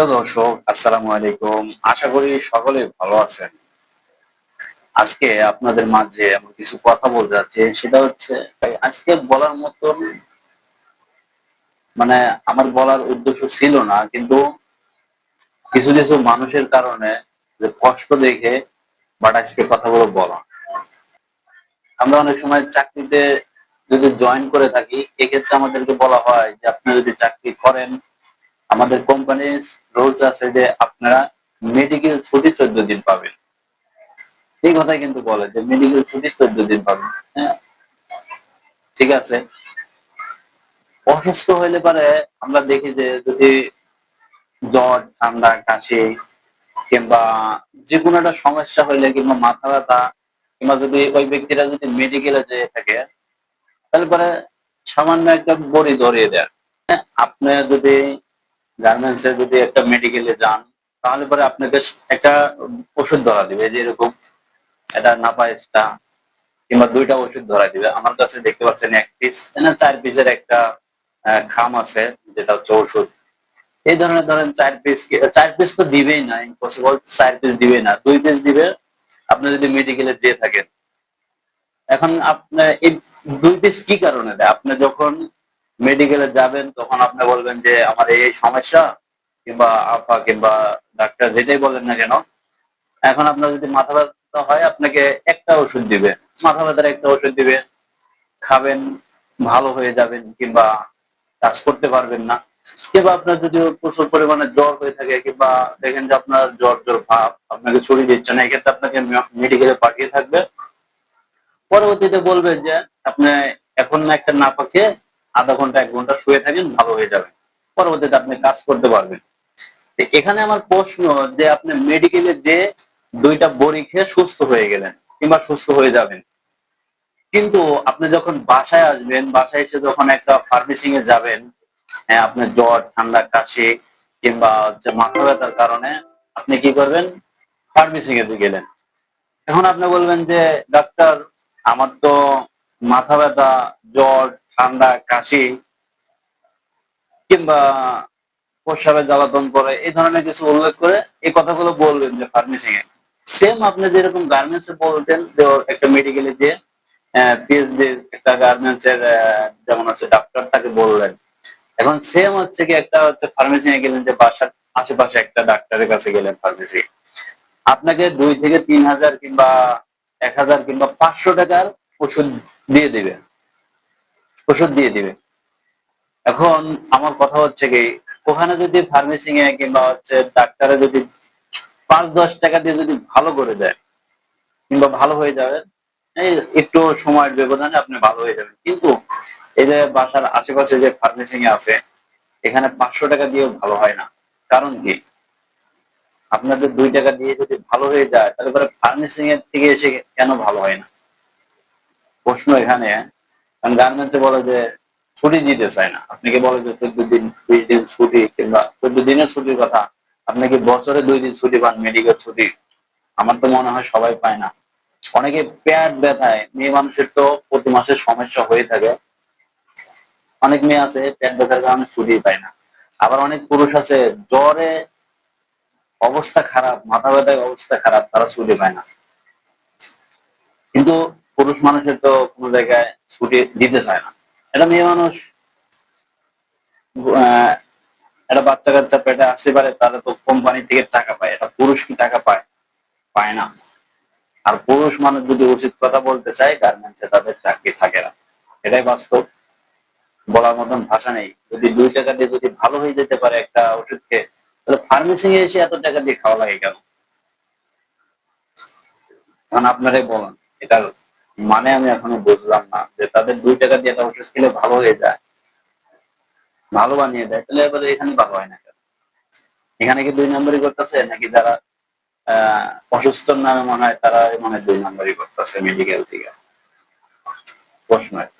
প্রিয় দর্শক, আসসালামু আলাইকুম। আশা করি সকলে ভালো আছেন। আজকে আপনাদের মাঝে এমন কিছু কথা বলতে যাচ্ছি, সেটা হচ্ছে আজকে বলার মতন মানে আমার বলার উদ্দেশ্য ছিল না, কিন্তু কিছু কিছু মানুষের কারণে যে কষ্ট দেখে বাট আজকে কথাগুলো বলা। আমরা অনেক সময় চাকরিতে যদি জয়েন করে থাকি, এক্ষেত্রে আমাদেরকে বলা হয় যে আপনি যদি চাকরি করেন আমাদের কোম্পানির রুলস আছে যে আপনারা মেডিকেল ছুটি চোদ্দ দিন পাবেন। এই কথাই কিন্তু বলে যে মেডিকেল ছুটি চোদ্দ দিন পাবেন। হ্যাঁ? ঠিক আছে? অসুস্থ হইলে পারে আমরা দেখি যে যদি জ্বর ঠান্ডা কাশি কিংবা যে কোনো একটা সমস্যা হইলে কিংবা মাথা ব্যথা কিংবা যদি ওই ব্যক্তিরা যদি মেডিকেলে যেয়ে থাকে তাহলে পরে সামান্য একটা বড়ি ধরিয়ে দেয়। হ্যাঁ, আপনি যদি গার্মেন্টস এ যদি একটা মেডিকেলে যান, তাহলে পরে আপনাকে একটা ওষুধ ধরা দিবে, যে এরকম এটা নাপাইসটা কিংবা দুইটা ওষুধ ধরা দিবে। আমার কাছে দেখতে পাচ্ছেন এক পিস না চার পিসের একটা খাম আছে, যেটা হচ্ছে ওষুধ। এই ধরনের ধরেন চার পিস চার পিস তো দিবেই না ইম্পসিবল চার পিস দিবে না। দুই পিস দিবে, আপনি যদি মেডিকেলে যেয়ে থাকেন। এখন আপনার এই দুই পিস কি কারণে দেয়? আপনি যখন মেডিকেলে যাবেন, তখন আপনি বলবেন যে, আমার এই সমস্যা, কিংবা আপা কিংবা ডাক্তার যেটাই বলেন না কেন। এখন আপনার যদি মাথা ব্যথা হয়, আপনাকে একটা ওষুধ দিবে। মাথা ব্যথার একটা ওষুধ দিবে। খাবেন, ভালো হয়ে যাবেন, কিংবা কাজ করতে পারবেন না। কিংবা আপনার যদি প্রচুর পরিমাণে জ্বর হয়ে থাকে, কিংবা দেখেন যে আপনার জ্বর জ্বর ভাব, আপনাকে ছড়িয়ে দিচ্ছে না, এক্ষেত্রে আপনাকে মেডিকেলে পাঠিয়ে থাকবে। পরবর্তীতে বলবেন যে, আপনি এখন না একটা না পাখিয়ে আধা ঘণ্টা, এক ঘণ্টা শুয়ে থাকেন, ভালো হয়ে যাবে। পরবর্তীতে আপনি কাজ করতে পারবেন। এখানে আমার প্রশ্ন যে আপনি মেডিকেলে যে দুইটা বড়ি খেয়ে সুস্থ হয়ে গেলেন কিংবা সুস্থ হয়ে যাবেন। কিন্তু আপনি যখন বাসায় আসবেন, বাসায় এসে যখন একটা ফার্মেসিং এ যাবেন হ্যাঁ আপনার জ্বর, ঠান্ডা, কাশি কিংবা হচ্ছে মাথা ব্যথার কারণে আপনি কি করবেন? ফার্মেসিং এ গেলেন। এখন আপনি বলবেন যে, ডাক্তার, আমার তো মাথা ব্যথা, জ্বর ঠান্ডা, কাশি, কিংবা প্রস্রাবে জ্বালাতন করে, এই ধরনের কিছু উল্লেখ করে এই কথাগুলো বলবেন যে ফার্মেসিং এ সেম আপনি যেরকম গার্মেন্টস এ বলতেন যে একটা মেডিকেলে যে পিএইচডি একটা গার্মেন্টস এর যেমন আছে ডাক্তার তাকে বললেন। এখন সেম হচ্ছে কি একটা হচ্ছে ফার্মেসি এ গেলেন যে বাসার আশেপাশে একটা ডাক্তারের কাছে গেলেন ফার্মেসি আপনাকে দুই থেকে তিন হাজার কিংবা এক হাজার কিংবা পাঁচশো টাকার ওষুধ দিয়ে দিবে। ওষুধ দিয়ে দিবে। এখন আমার কথা হচ্ছে কি, ওখানে যদি ফার্মেসিং এ কিংবা হচ্ছে ডাক্তারে যদি পাঁচ, দশ টাকা দিয়ে যদি ভালো করে দেয়, কিংবা ভালো হয়ে যাবে একটু সময়ের ব্যবধানে আপনি ভালো হয়ে যাবেন। কিন্তু এই যে বাসার আশেপাশে যে ফার্মেসিং আছে, এখানে পাঁচশো টাকা দিয়েও ভালো হয় না। কারণ কি? আপনাদের দুই টাকা দিয়ে যদি ভালো হয়ে যায়, তাহলে ফার্মেসিং এর থেকে এসে কেন ভালো হয় না? প্রশ্ন এখানে কারণ গার্মেন্টসে বলে যে ছুটি দিতে চায় না। আপনাকে বলে যে চোদ্দ দিন, বিশ দিন ছুটি কিংবা চোদ্দ দিনের ছুটির কথা, আপনি কি বছরে দুই দিন ছুটি পান মেডিকেল ছুটি? আমার তো মনে হয় সবাই পায় না। অনেকে পেট ব্যথায়, মেয়ে মানুষের তো প্রতি মাসে সমস্যা হয়ে থাকে। অনেক মেয়ে আছে, পেট ব্যথার কারণে ছুটি পায় না। আবার অনেক পুরুষ আছে, জ্বরে অবস্থা খারাপ, মাথা ব্যথায় অবস্থা খারাপ, তারা ছুটি পায় না। কিন্তু পুরুষ মানুষের তো কোনো জায়গায় ছুটি দিতে চায় না। এটা মেয়ে মানুষ একটা বাচ্চা কাচ্চা পেটে আসতে পারে, তাহলে তো কোম্পানি থেকে টাকা পায়। এটা পুরুষ কি টাকা পায়? পায় না। আর পুরুষ মানুষ যদি উচিত কথা বলতে চায় গার্মেন্টসে তাদের চাকরি থাকে না। এটাই বাস্তব। বলার মতন ভাষা নেই। যদি দুই টাকা দিয়ে যদি ভালো হয়ে যেতে পারে একটা ওষুধ খেয়ে তাহলে ফার্মেসি এসে এত টাকা দিয়ে খাওয়া লাগে কেন? এখন আপনারাই বলুন এটার মানে আমি এখনও বুঝলাম না যে তাদের দুই টাকা দিয়ে একটা ওষুধ খেলে ভালো হয়ে যায়, ভালো বানিয়ে দেয়, তাহলে এবারে এখানে ভালো হয় না কেন? এখানে কি দুই নম্বরই করতেছে নাকি যারা, আহ নামে মনে হয় তারা মনে দুই নম্বরই করতেছে মেডিকেল থেকে? প্রশ্ন একটা।